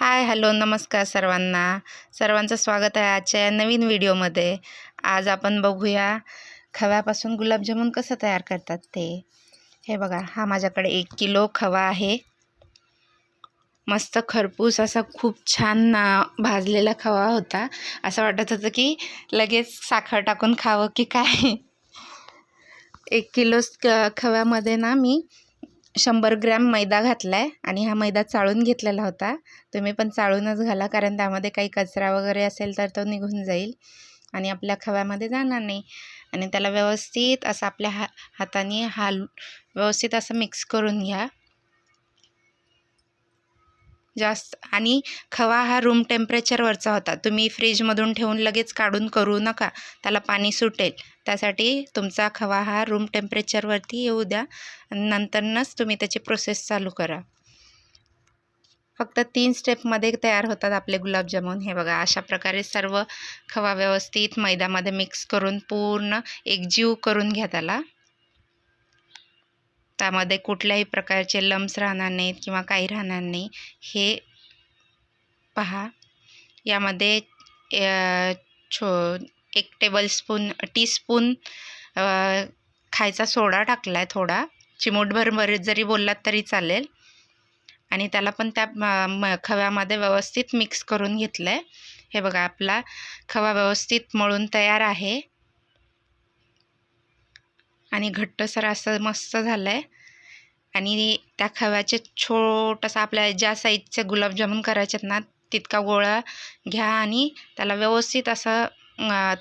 Hi hello नमस्कार सर्वांना. सर्वांचं स्वागत आहे आजच्या या नवीन व्हिडिओमध्ये. आज आपण बघूया खव्यापासून गुलाबजामुन कसं तयार करतात ते. हे बघा हा माझ्याकडे एक किलो खवा आहे. मस्त खरपूस असा खूप छान भाजलेला खवा होता. असं वाटत होतं की लगेच साखर टाकून खावं की काय. एक किलो क- खव्यामध्ये ना मी शंभर ग्रॅम मैदा घातला आहे आणि हा मैदा चाळून घेतलेला होता. तुम्ही पण चाळूनच घाला कारण त्यामध्ये काही कचरा वगैरे असेल तर तो निघून जाईल आणि आपल्या खव्यामध्ये जाणार नाही. आणि त्याला व्यवस्थित असं आपल्या हा हाताने हाल व्यवस्थित असं मिक्स करून घ्या. जास्त. आणि खवा हा रूम टेम्परेचरवरचा होता. तुम्ही फ्रीजमधून ठेवून लगेच काढून करू नका. त्याला पाणी सुटेल. त्यासाठी तुमचा खवा हा रूम टेम्परेचरवरती येऊ द्या. आणि नंतरनंच तुम्ही त्याची प्रोसेस चालू करा. फक्त तीन स्टेपमध्ये तयार होतात आपले गुलाबजामुन. हे बघा अशा प्रकारे सर्व खवा व्यवस्थित मैद्यामध्ये मिक्स करून पूर्ण एकजीव करून घ्या त्याला. त्यामध्ये कुठल्याही प्रकारचे लम्स राहणार नाहीत किंवा काही राहणार नाही. हे पहा. यामध्ये छो एक टेबलस्पून टीस्पून खायचा सोडा टाकला आहे थोडा. चिमूटभर बरेच जरी बोललात तरी चालेल. आणि त्याला पण त्या म- खव्यामध्ये व्यवस्थित मिक्स करून घेतलं आहे हे बघा आपला खवा व्यवस्थित मळून तयार आहे. आणि घट्टसर असं मस्त झालं आहे आणि त्या खव्याचे छोटंसं आपल्या ज्या साईजचे गुलाबजामुन करायचे आहेत ना तितका गोळा घ्या आणि त्याला व्यवस्थित असं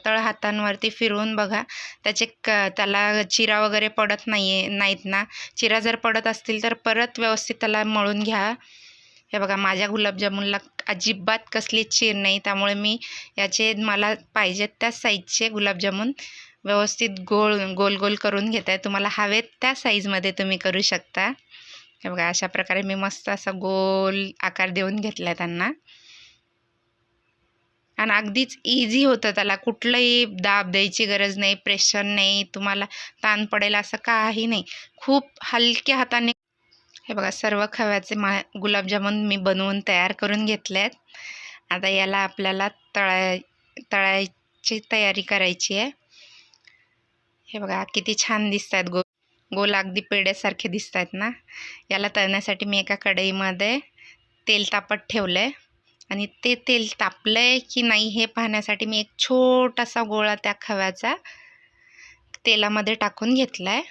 तळ हातांवरती फिरवून बघा. त्याचे क त्याला चिरा वगैरे पडत नाही आहे नाहीत ना. चिरा जर पडत असतील तर परत व्यवस्थित त्याला मळून घ्या. हे बघा माझ्या गुलाबजामुनला अजिबात कसली चीर नाही त्यामुळे मी याचे मला पाहिजेत त्या साईजचे गुलाबजामुन. व्यवस्थित गोल गोल गोल करून घेत आहे तुम्हाला हवेत त्या साईजमध्ये तुम्ही करू शकता. हे बघा अशा प्रकारे मी मस्त असा गोल आकार देऊन घेतला आहे त्यांना. आणि अगदीच इझी होतं त्याला. कुठलंही दाब द्यायची गरज नाही प्रेशर नाही तुम्हाला ताण पडेल असं काही नाही. खूप हलक्या हाताने हे बघा सर्व खव्याचे मा गुलाबजामुन मी बनवून तयार करून घेतले आहेत आता याला आपल्याला तळाय तळायची तयारी करायची आहे. हे बघा किती छान दिसत आहेत गो गोल अगदी पेड्यासारखे दिसत आहेत ना? याला तळण्यासाठी मी एका कढईमध्ये तेल तापत ठेवलं आहे आणि ते तेल तापलं आहे की नाही हे पाहण्यासाठी मी एक छोटासा गोळा त्या खव्याचा तेलामध्ये टाकून घेतला आहे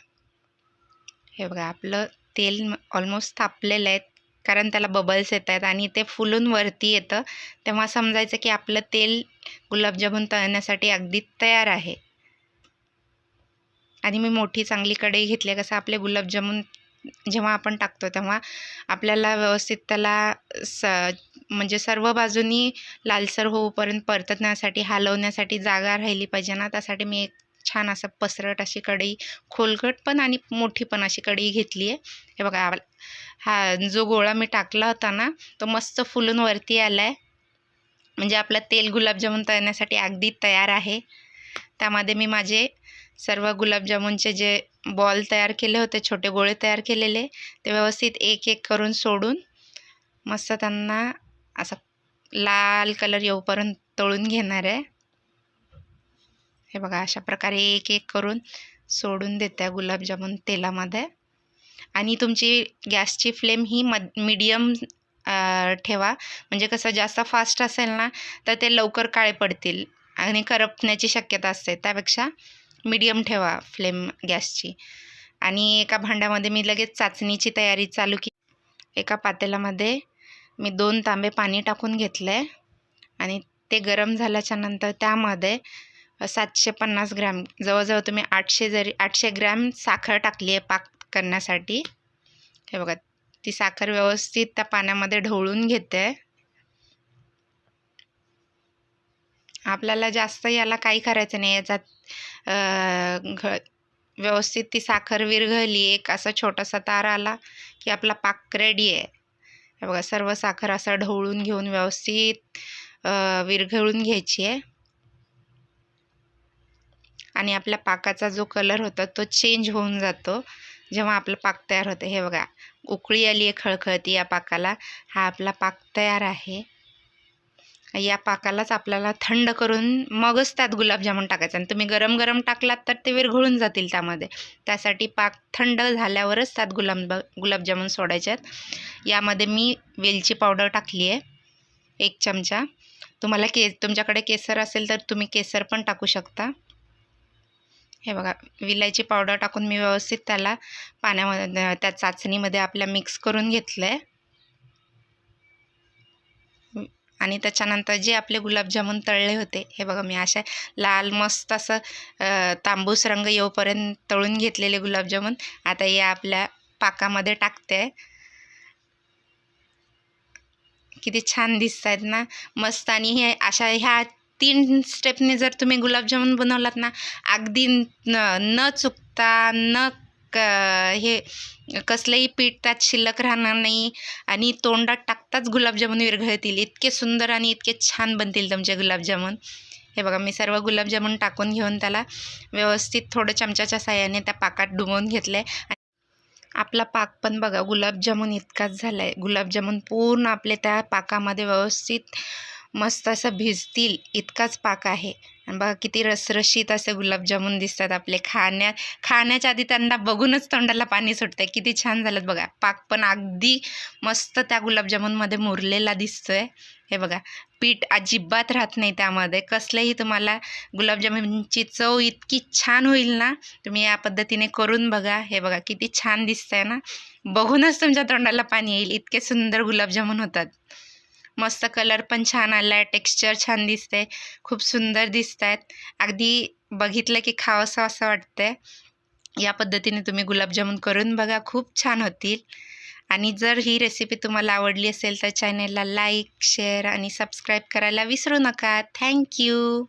हे बघा आपलं तेल ऑलमोस्ट तापलेलं आहे कारण त्याला बबल्स येत आहेत आणि ते फुलून वरती येतं. तेव्हा समजायचं की आपलं तेल गुलाबजामुन तळण्यासाठी अगदी तयार आहे. आणि मी मोठी चांगली कढई घेतली आहे. कसं आपले गुलाबजामून जेव्हा आपण टाकतो तेव्हा आपल्याला व्यवस्थित त्याला स म्हणजे सर्व बाजूनी लालसर होऊपर्यंत परतण्यासाठी हलवण्यासाठी जागा राहिली पाहिजे ना. त्यासाठी मी एक छान असं पसरट अशी कढई खोलगट पण आणि मोठी पण अशी कढई घेतली आहे. हे बघा हा जो गोळा मी टाकला होता ना तो मस्त फुलून वरती आला आहे म्हणजे आपलं तेल गुलाबजामुन तळण्यासाठी अगदी तयार आहे. त्यामध्ये मी माझे सर्व गुलाबजामुनचे जे बॉल तयार केले होते छोटे गोळे तयार केलेले ते व्यवस्थित एक एक करून सोडून मस्त त्यांना असं लाल कलर येऊपर्यंत तळून घेणार आहे. हे बघा अशा प्रकारे एक एक करून सोडून देते गुलाबजामुन तेलामध्ये. आणि तुमची गॅसची फ्लेम ही मद मिडियम ठेवा. म्हणजे कसं जास्त फास्ट असेल ना तर ते लवकर काळे पडतील आणि करपण्याची शक्यता असते. त्यापेक्षा मीडियम ठेवा फ्लेम गॅसची. आणि एका भांड्यामध्ये मी लगेच चाचणीची तयारी चालू की एका पातेल्यामध्ये मी दोन तांबे पाणी टाकून घेतलं आहे आणि ते गरम झाल्याच्यानंतर त्यामध्ये सातशे पन्नास ग्रॅम जवळजवळ तुम्ही आठशे जरी आठशे ग्रॅम साखर टाकली आहे पाक करण्यासाठी. हे बघा ती साखर व्यवस्थित त्या पाण्यामध्ये ढवळून घेते. आपल्याला जास्त याला काही करायचं नाही. याच्यात घ व्यवस्थित ती साखर विरघळली एक असा छोटासा तार आला की आपला पाक रेडी आहे. हे बघा सर्व साखर असं ढवळून घेऊन व्यवस्थित विरघळून घ्यायची आहे. आणि आपल्या पाकाचा जो कलर होता तो चेंज होऊन जातो जेव्हा आपलं पाक तयार होतं. हे बघा उकळी आली आहे खळखळती या पाकाला. हा आपला पाक तयार आहे. या पाकालाच आपल्याला थंड करून मगच त्यात गुलाबजामुन टाकायचं. आणि तुम्ही गरम गरम टाकलात तर ते विरघळून जातील त्यामध्ये. त्यासाठी पाक थंड झाल्यावरच त्यात गुलाब गुलाबजामुन सोडायचे आहेत. यामध्ये मी वेलची पावडर टाकली आहे एक चमचा. तुम्हाला के तुमच्याकडे केसर असेल तर तुम्ही केसर पण टाकू शकता. हे बघा विलायची पावडर टाकून मी व्यवस्थित त्याला पाण्यामध्ये त्या चाचणीमध्ये आपल्या मिक्स करून घेतलं आहे आणि त्याच्यानंतर जे आपले गुलाबजामुन तळले होते हे बघा मी अशा लाल मस्त असं तांबूस रंग येऊपर्यंत तळून घेतलेले गुलाबजामुन. आता या आपल्या पाकामध्ये टाकते. आहे किती छान दिसत आहेत ना. मस्त आणि हे अशा ह्या तीन स्टेपने जर तुम्ही गुलाबजामुन बनवलात ना अगदी न चुकता न क हे कसलंही पीठ त्यात शिल्लक राहणार नाही आणि तोंडात टाकताच गुलाबजामुन विरघळतील. इतके सुंदर आणि इतके छान बनतील तुमचे गुलाबजामुन. हे बघा मी सर्व गुलाबजामुन टाकून घेऊन त्याला व्यवस्थित थोडं चमच्याच्या साह्याने त्या पाकात डुबवून घेतलं आहे आपला पाक पण बघा गुलाबजामुन इतकाच झाला आहे गुलाबजामुन पूर्ण आपले त्या पाकामध्ये व्यवस्थित मस्त असं भिजतील इतकाच पाक आहे. आणि बघा किती रसरशीत असे गुलाबजामुन दिसतात आपले. खाण्या खाण्याच्या आधी त्यांना बघूनच तोंडाला पाणी सुटतं किती छान झालं बघा. पाक पण अगदी मस्त त्या गुलाबजामुनमध्ये मुरलेला दिसतोय. हे बघा. पीठ अजिबात राहत नाही त्यामध्ये. कसलंही तुम्हाला गुलाबजामुनची चव इतकी छान होईल ना तुम्ही या पद्धतीने करून बघा. हे बघा किती छान दिसतंय ना. बघूनच तुमच्या तोंडाला पाणी येईल. इतके सुंदर गुलाबजामुन होतात. मस्त कलर पण छान आला आहे टेक्स्चर छान दिसतंय खूप सुंदर दिसत आहेत अगदी बघितलं की खावंसं असं वाटतंय. या पद्धतीने तुम्ही गुलाबजामुन करून बघा खूप छान होतील. आणि जर ही रेसिपी तुम्हाला आवडली असेल तर चॅनेलला लाईक शेअर आणि सबस्क्राईब करायला विसरू नका. थँक्यू